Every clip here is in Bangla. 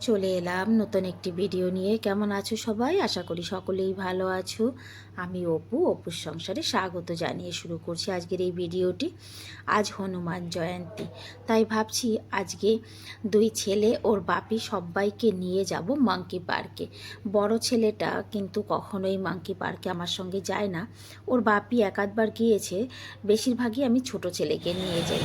চলে এলাম নতুন একটি ভিডিও নিয়ে। কেমন আছো সবাই? আশা করি সকলেই ভালো আছো। আমি অপু, অপুর সংসারে স্বাগত জানিয়ে শুরু করছি আজকের এই ভিডিওটি। আজ হনুমান জয়ন্তী। তাই ভাবছি আজকে দুই ছেলে, ওর বাপি সবাইকে নিয়ে যাব মাঙ্কি পার্কে। বড় ছেলেটা কিন্তু কখনোই মাঙ্কি পার্কে আমার সঙ্গে যায় না। ওর বাপি একাধবার গিয়েছে, বেশিরভাগই আমি ছোট ছেলেকে নিয়ে যাই।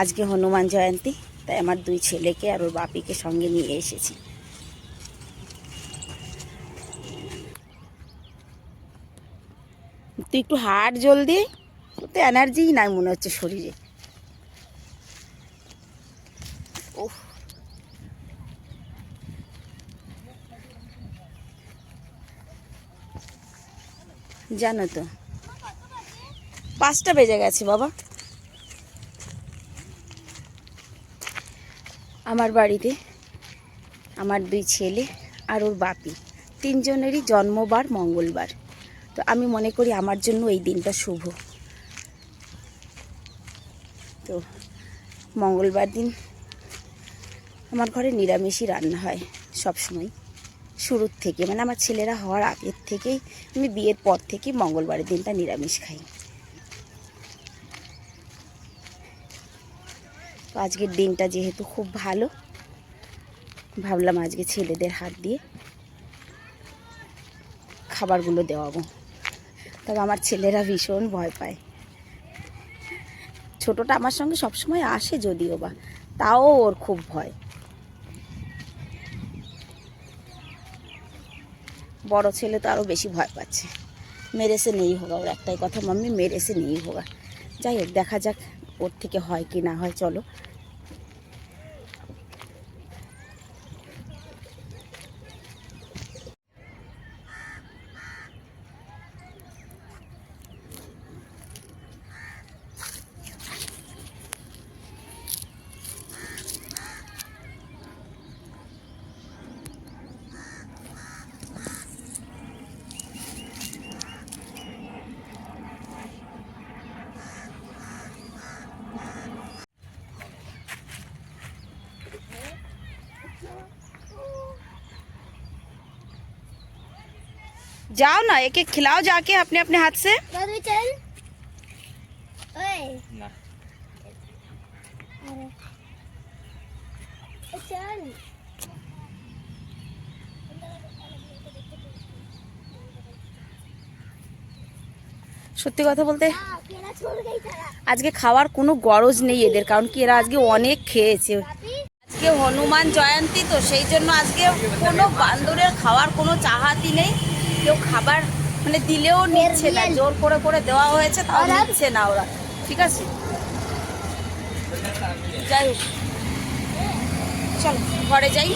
আজকে হনুমান জয়ন্তী, তাই আমার দুই ছেলেকে আর ওর বাপিকে সঙ্গে নিয়ে এসেছি। তুই একটু হাট জলদি তো এনার্জিই নাই মনে হচ্ছে শরীরে। জানো তো, পাঁচটা বেজে গেছে বাবা। আমার বাড়িতে, আমার দুই ছেলে আর ওর বাপি। তিনজনেরই জন্মবার, মঙ্গলবার। তো আমি মনে করি আমার জন্য এই দিনটা শুভ। তো মঙ্গলবার দিন আমার ঘরে নিরামিষই রান্না হয় সব সময় শুরুর থেকে। মানে আমার ছেলেরা হওয়ার আগের থেকেই, আমি বিয়ের পর থেকেই মঙ্গলবারের দিনটা নিরামিষ খাই। তো আজকের দিনটা যেহেতু খুব ভালো, ভাবলাম আজকে ছেলেদের হাত দিয়ে খাবারগুলো দেওয়াবো। তবে আমার ছেলেরা ভীষণ ভয় পায়। ছোটটা আমার সঙ্গে সবসময় আসে যদিও বা, তাও ওর খুব ভয়। বড় ছেলে তো আরও বেশি ভয় পাচ্ছে। মেরেছে নেই হোগা, ওর একটাই কথা, মাম্মি, মেরেছে নেই হোগা। যাই হোক, দেখা যাক ওর থেকে হয় কি না হয় চলো। जाओ ना एक एक खिलाओ जाके अपने अपने हाथ से दादू चल ओए ना अरे ए, चल সত্যি কথা বলতে हाँ, अकेला छोड़ गई था আজকে খাওয়ার কোনো গরজ নেই এদের কারণ কি এরা আজকে অনেক খেয়েছে पापी আজকে হনুমান জয়ন্তী তো সেই জন্য আজকে কোনো বান্দরের খাওয়ার কোনো চাহাতি নেই কেউ খাবার মানে দিলেও নিচ্ছে না জোর করে করে দেওয়া হয়েছে তাও নিচ্ছে না ওরা। ঠিক আছে? যাই হোক। চলো ঘরে যাই।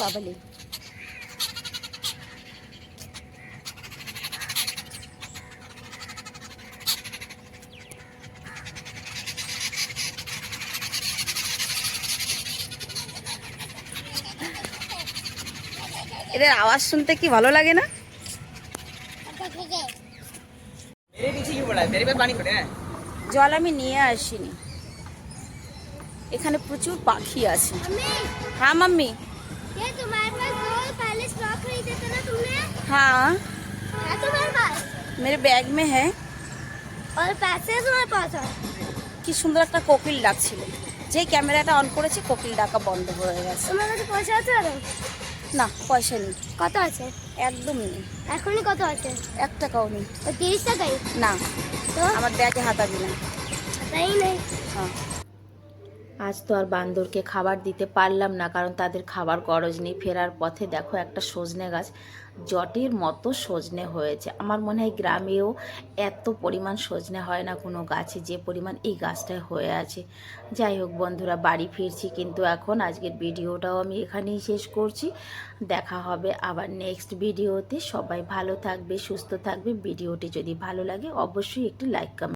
bubbly. এদের আওয়াজ শুনতে কি ভালো লাগে না? জল আমি নিয়ে আসিনি। এখানে প্রচুর পাখি আছে। হ্যাঁ মাম্মি। ये तुम्हारे पास दो पहले स्टॉक खरीदे थे ना तुमने हाँ है तुम्हारे पास मेरे बैग में है और पैसे तुम्हारे पास है কি সুন্দর একটা কোকিল ডাকছিল যে ক্যামেরাটা অন করেছে কোকিল ডাকা বন্ধ হয়ে গেছে তোমার কাছে পয়সা আছে আরো না পয়সা নেই কত আছে একদম নেই এখনই কত আছে এক টাকাও নেই ওই তিরিশ টাকাই না তো আমার ব্যাগে হাতাবি না তাই নেই হ্যাঁ আজ তো আর বান্দরকে খাবার দিতে পারলাম না, কারণ তাদের খাবার গরজ নেই। ফেরার পথে দেখো একটা সজনে গাছ, জটির মতো সজনে হয়েছে। আমার মনে হয় গ্রামেও এত পরিমাণ সজনে হয় না কোনো গাছে, যে পরিমাণ এই গাছটায় হয়ে আছে। যাই হোক বন্ধুরা, বাড়ি ফিরছি, কিন্তু এখন আজকের ভিডিওটাও আমি এখানেই শেষ করছি। দেখা হবে আবার নেক্সট ভিডিওতে। সবাই ভালো থাকবে, সুস্থ থাকবে। ভিডিওটি যদি ভালো লাগে, অবশ্যই একটি লাইক কমেন্ট